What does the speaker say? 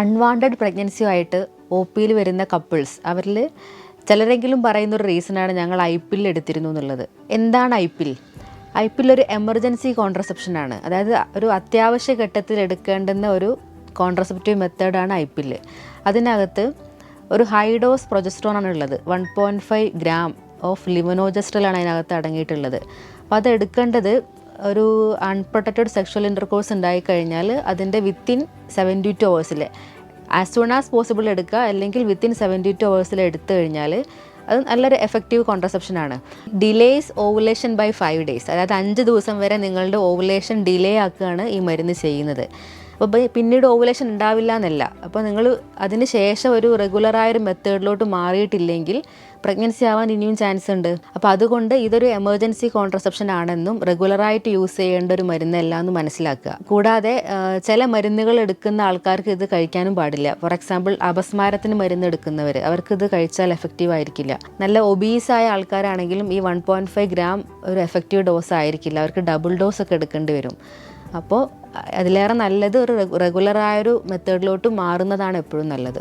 Unwanted പ്രഗ്നൻസിയുമായിട്ട് O പിയിൽ വരുന്ന couples അവരിൽ ചിലരെങ്കിലും പറയുന്ന ഒരു റീസണാണ് ഞങ്ങൾ ഐ പിൽ എടുത്തിരുന്നു എന്നുള്ളത്. എന്താണ് ഐ പിൽ ഐ പിൽ ഒരു എമർജൻസി കോൺട്രസെപ്ഷനാണ് അതായത് ഒരു അത്യാവശ്യ ഘട്ടത്തിൽ എടുക്കേണ്ടുന്ന ഒരു കോൺട്രസെപ്റ്റീവ് മെത്തേഡാണ് ഐ പിൽ അതിനകത്ത് ഒരു ഹൈ ഡോസ് പ്രൊജസ്ട്രോൺ ആണ് ഉള്ളത്. One point five gram of ലിമനോജസ്ട്രലാണ് അതിനകത്ത് അടങ്ങിയിട്ടുള്ളത്. അപ്പോൾ അത് എടുക്കേണ്ടത് ഒരു അൺപ്രൊട്ടക്റ്റഡ് സെക്ഷൽ ഇന്റർകോഴ്സ് ഉണ്ടായിക്കഴിഞ്ഞാൽ അതിന്റെ വിത്തിൻ സെവന്റി ടു അവേഴ്സിൽ ആസ് സൂൺ ആസ് പോസിബിൾ എടുക്കുക അല്ലെങ്കിൽ വിത്തിൻ സെവന്റി ടു അവേഴ്സിൽ എടുത്തു കഴിഞ്ഞാൽ അത് നല്ലൊരു എഫക്റ്റീവ് കോൺട്രസെപ്ഷൻ ആണ്. Delays ovulation by five days അതായത് അഞ്ച് ദിവസം വരെ നിങ്ങളുടെ ഓവുലേഷൻ ഡിലേ ആക്കുകയാണ് ഈ മരുന്ന് ചെയ്യുന്നത്. അപ്പോൾ പിന്നീട് ഓവുലേഷൻ ഉണ്ടാവില്ല എന്നല്ല അപ്പോൾ നിങ്ങൾ അതിന് ശേഷം ഒരു റെഗുലറായൊരു മെത്തേഡിലോട്ട് മാറിയിട്ടില്ലെങ്കിൽ പ്രഗ്നൻസി ആവാൻ ഇനിയും ചാൻസ് ഉണ്ട്. അപ്പോൾ അതുകൊണ്ട് ഇതൊരു എമർജൻസി കോൺട്രസെപ്ഷൻ ആണെന്നും റെഗുലറായിട്ട് യൂസ് ചെയ്യേണ്ട ഒരു മരുന്നല്ല എന്ന് മനസ്സിലാക്കുക. കൂടാതെ ചില മരുന്നുകൾ എടുക്കുന്ന ആൾക്കാർക്ക് ഇത് കഴിക്കാനും പാടില്ല. ഫോർ എക്സാമ്പിൾ അപസ്മാരത്തിന് മരുന്ന് എടുക്കുന്നവർ അവർക്ക് ഇത് കഴിച്ചാൽ എഫക്റ്റീവ് ആയിരിക്കില്ല. നല്ല ഒബീസ് ആയ ആൾക്കാരാണെങ്കിലും ഈ വൺ പോയിന്റ് ഫൈവ് ഗ്രാം ഒരു എഫക്റ്റീവ് ഡോസ് ആയിരിക്കില്ല. അവർക്ക് ഡബിൾ ഡോസ് ഒക്കെ എടുക്കേണ്ടി വരും. അപ്പോൾ അതിലേറെ നല്ലത് ഒരു റെഗുലറായൊരു മെത്തേഡിലോട്ട് മാറുന്നതാണ് എപ്പോഴും നല്ലത്.